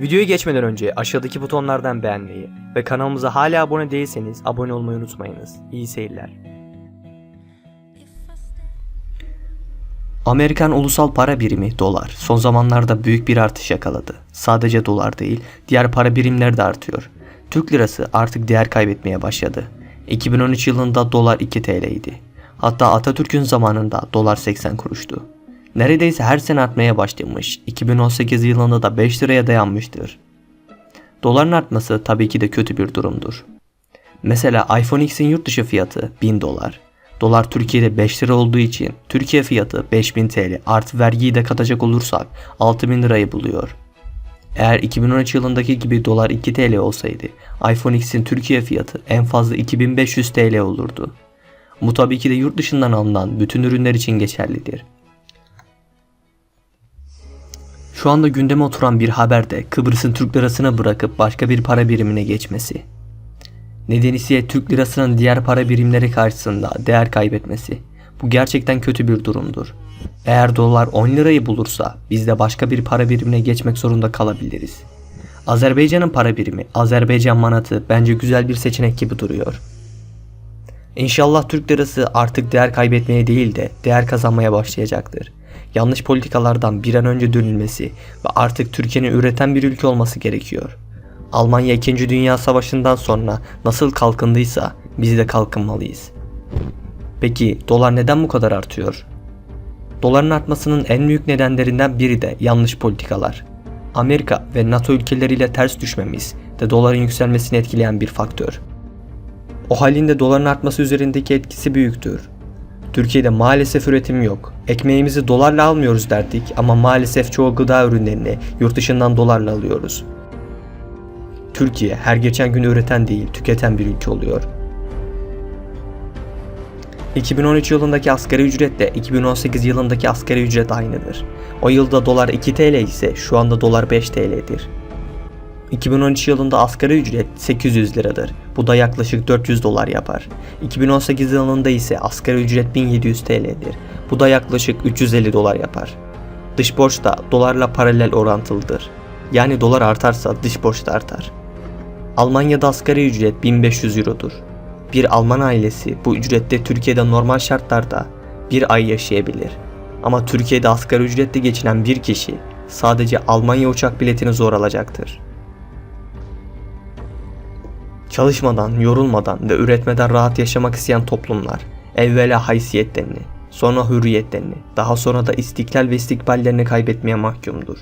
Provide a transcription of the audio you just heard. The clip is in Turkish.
Videoya geçmeden önce aşağıdaki butonlardan beğenmeyi ve kanalımıza hala abone değilseniz abone olmayı unutmayınız. İyi seyirler. Amerikan ulusal para birimi dolar son zamanlarda büyük bir artış yakaladı. Sadece dolar değil, diğer para birimleri de artıyor. Türk lirası artık değer kaybetmeye başladı. 2013 yılında dolar 2 TL idi. Hatta Atatürk'ün zamanında dolar 80 kuruştu. Neredeyse her sene artmaya başlamış. 2018 yılında da 5 liraya dayanmıştır. Doların artması tabii ki de kötü bir durumdur. Mesela iPhone X'in yurt dışı fiyatı 1000 dolar. Dolar Türkiye'de 5 lira olduğu için Türkiye fiyatı 5000 TL artı vergiyi de katacak olursak 6000 lirayı buluyor. Eğer 2013 yılındaki gibi dolar 2 TL olsaydı iPhone X'in Türkiye fiyatı en fazla 2500 TL olurdu. Bu tabii ki de yurt dışından alınan bütün ürünler için geçerlidir. Şu anda gündeme oturan bir haber de Kıbrıs'ın Türk lirasına bırakıp başka bir para birimine geçmesi. Nedeni ise Türk lirasının diğer para birimleri karşısında değer kaybetmesi. Bu gerçekten kötü bir durumdur. Eğer dolar 10 lirayı bulursa biz de başka bir para birimine geçmek zorunda kalabiliriz. Azerbaycan'ın para birimi Azerbaycan manatı bence güzel bir seçenek gibi duruyor. İnşallah Türk lirası artık değer kaybetmeye değil de değer kazanmaya başlayacaktır. Yanlış politikalardan bir an önce dönülmesi ve artık Türkiye'nin üreten bir ülke olması gerekiyor. Almanya 2. Dünya Savaşı'ndan sonra nasıl kalkındıysa biz de kalkınmalıyız. Peki dolar neden bu kadar artıyor? Doların artmasının en büyük nedenlerinden biri de yanlış politikalar. Amerika ve NATO ülkeleriyle ters düşmemiz de doların yükselmesini etkileyen bir faktör. O halinde doların artması üzerindeki etkisi büyüktür. Türkiye'de maalesef üretim yok. Ekmeğimizi dolarla almıyoruz derdik ama maalesef çoğu gıda ürünlerini yurt dışından dolarla alıyoruz. Türkiye her geçen gün üreten değil, tüketen bir ülke oluyor. 2013 yılındaki asgari ücretle 2018 yılındaki asgari ücret aynıdır. O yılda dolar 2 TL ise şu anda dolar 5 TL'dir. 2013 yılında asgari ücret 800 liradır. Bu da yaklaşık 400 dolar yapar. 2018 yılında ise asgari ücret 1700 TL'dir. Bu da yaklaşık 350 dolar yapar. Dış borç da dolarla paralel orantılıdır. Yani dolar artarsa dış borç da artar. Almanya'da asgari ücret 1500 Euro'dur. Bir Alman ailesi bu ücrette Türkiye'de normal şartlarda bir ay yaşayabilir. Ama Türkiye'de asgari ücretle geçinen bir kişi sadece Almanya uçak biletini zor alacaktır. Çalışmadan, yorulmadan ve üretmeden rahat yaşamak isteyen toplumlar evvela haysiyetlerini, sonra hürriyetlerini, daha sonra da istiklal ve istikballerini kaybetmeye mahkumdur.